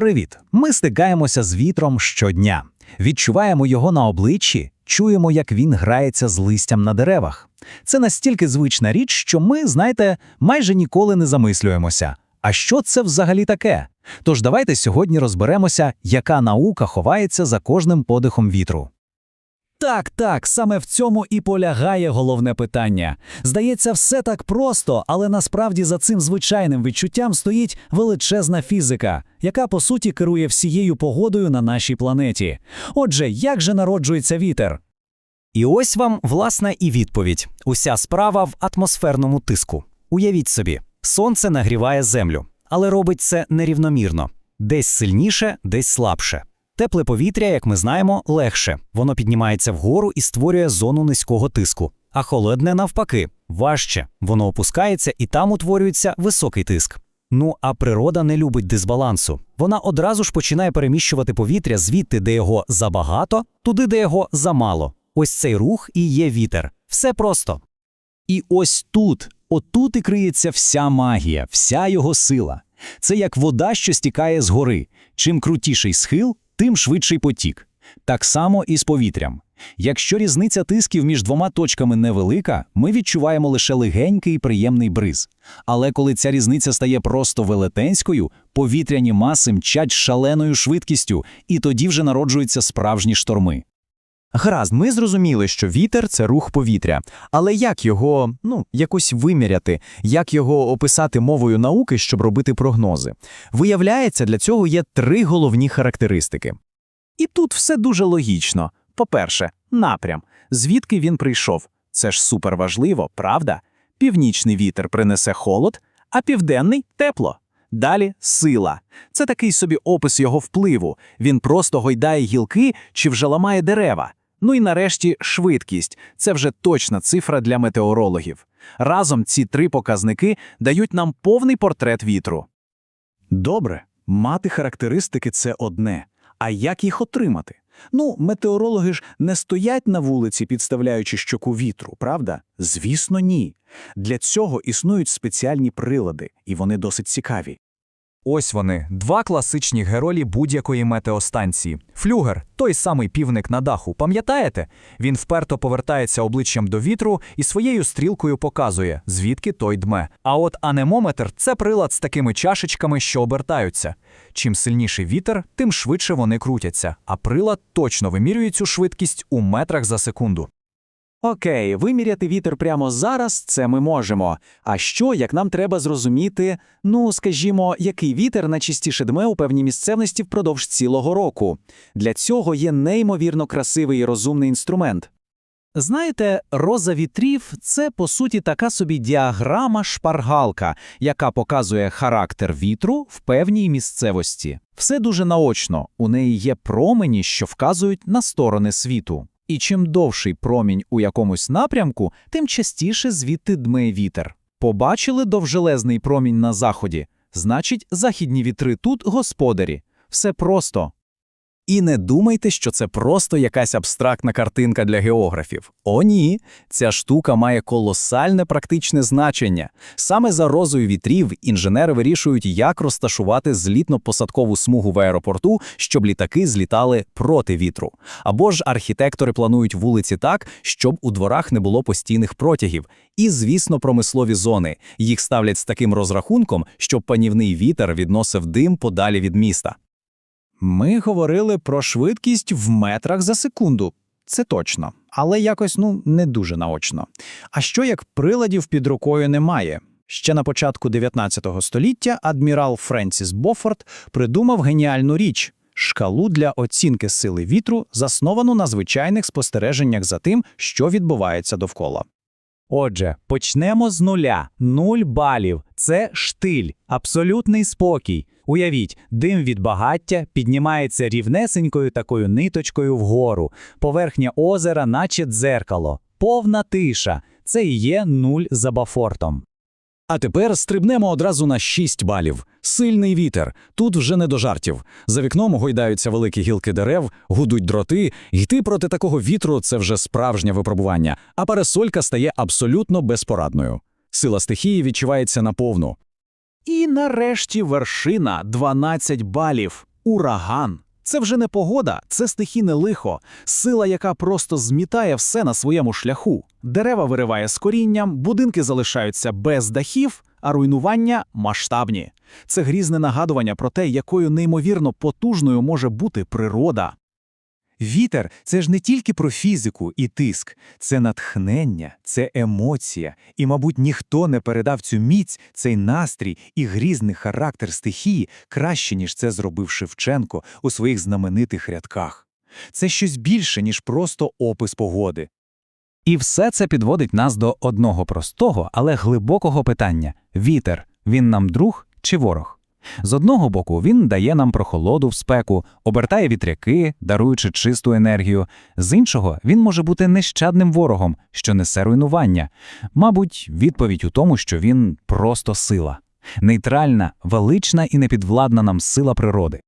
Привіт! Ми стикаємося з вітром щодня. Відчуваємо його на обличчі, чуємо, як він грається з листям на деревах. Це настільки звична річ, що ми, знаєте, майже ніколи не замислюємося. А що це взагалі таке? Тож давайте сьогодні розберемося, яка наука ховається за кожним подихом вітру. Так, так, саме в цьому і полягає головне питання. Здається, все так просто, але насправді за цим звичайним відчуттям стоїть величезна фізика, яка по суті керує всією погодою на нашій планеті. Отже, як же народжується вітер? І ось вам, власне, і відповідь. Уся справа в атмосферному тиску. Уявіть собі, сонце нагріває землю, але робить це нерівномірно. Десь сильніше, десь слабше. Тепле повітря, як ми знаємо, легше. Воно піднімається вгору і створює зону низького тиску. А холодне, навпаки, важче. Воно опускається і там утворюється високий тиск. Ну а природа не любить дисбалансу. Вона одразу ж починає переміщувати повітря звідти, де його забагато, туди, де його замало. Ось цей рух і є вітер. Все просто. І ось тут, отут і криється вся магія, вся його сила. Це як вода, що стікає з гори. Чим крутіший схил, тим швидший потік. Так само і з повітрям. Якщо різниця тисків між двома точками невелика, ми відчуваємо лише легенький і приємний бриз. Але коли ця різниця стає просто велетенською, повітряні маси мчать шаленою швидкістю, і тоді вже народжуються справжні шторми. Гаразд, ми зрозуміли, що вітер це рух повітря. Але як його, ну, якось виміряти, як його описати мовою науки, щоб робити прогнози? Виявляється, для цього є три головні характеристики. І тут все дуже логічно. По-перше, напрям, звідки він прийшов. Це ж суперважливо, правда? Північний вітер принесе холод, а південний тепло. Далі сила. Це такий собі опис його впливу. Він просто гойдає гілки чи вже ламає дерева. Ну і нарешті швидкість це вже точна цифра для метеорологів. Разом ці три показники дають нам повний портрет вітру. Добре, мати характеристики це одне. А як їх отримати? Ну, метеорологи ж не стоять на вулиці, підставляючи щоку вітру, правда? Звісно, ні. Для цього існують спеціальні прилади, і вони досить цікаві. Ось вони, два класичні герої будь-якої метеостанції. Флюгер, той самий півник на даху, пам'ятаєте? Він вперто повертається обличчям до вітру і своєю стрілкою показує, звідки той дме. А от анемометр це прилад з такими чашечками, що обертаються. Чим сильніший вітер, тим швидше вони крутяться, а прилад точно вимірює цю швидкість у метрах за секунду. Окей, виміряти вітер прямо зараз це ми можемо. А що, як нам треба зрозуміти, ну, скажімо, який вітер найчастіше дме у певній місцевості впродовж цілого року? Для цього є неймовірно красивий і розумний інструмент. Знаєте, роза вітрів це по суті така собі діаграма шпаргалка, яка показує характер вітру в певній місцевості. Все дуже наочно, у неї є промені, що вказують на сторони світу. І чим довший промінь у якомусь напрямку, тим частіше звідти дме вітер. Побачили довжелезний промінь на заході, значить, західні вітри тут господарі. Все просто. І не думайте, що це просто якась абстрактна картинка для географів. О, ні, ця штука має колосальне практичне значення. Саме за розою вітрів інженери вирішують, як розташувати злітно-посадкову смугу в аеропорту, щоб літаки злітали проти вітру. Або ж архітектори планують вулиці так, щоб у дворах не було постійних протягів. І, звісно, промислові зони. Їх ставлять з таким розрахунком, щоб панівний вітер відносив дим подалі від міста. Ми говорили про швидкість в метрах за секунду. Це точно, але якось ну не дуже наочно. А що як приладів під рукою немає? Ще на початку 19 століття адмірал Френсіс Бофорд придумав геніальну річ шкалу для оцінки сили вітру, засновану на звичайних спостереженнях за тим, що відбувається довкола. Отже, почнемо з нуля. Нуль балів. Це штиль, абсолютний спокій. Уявіть, дим від багаття піднімається рівнесенькою такою ниточкою вгору. Поверхня озера, наче дзеркало. Повна тиша. Це і є нуль за Бафортом. А тепер стрибнемо одразу на 6 балів. Сильний вітер. Тут вже не до жартів. За вікном гойдаються великі гілки дерев, гудуть дроти. Йти проти такого вітру це вже справжнє випробування, а парасолька стає абсолютно безпорадною. Сила стихії відчувається наповну. І нарешті вершина 12 балів. Ураган. Це вже не погода, це стихійне лихо, сила, яка просто змітає все на своєму шляху. Дерева вириває з корінням, будинки залишаються без дахів, а руйнування масштабні. Це грізне нагадування про те, якою неймовірно потужною може бути природа. Вітер це ж не тільки про фізику і тиск, це натхнення, це емоція. І, мабуть, ніхто не передав цю міць, цей настрій і грізний характер стихії краще, ніж це зробив Шевченко у своїх знаменитих рядках. Це щось більше, ніж просто опис погоди. І все це підводить нас до одного простого, але глибокого питання: вітер він нам друг чи ворог? З одного боку, він дає нам прохолоду в спеку, обертає вітряки, даруючи чисту енергію. З іншого, він може бути нещадним ворогом, що несе руйнування. Мабуть, відповідь у тому, що він просто сила. Нейтральна, велична і непідвладна нам сила природи.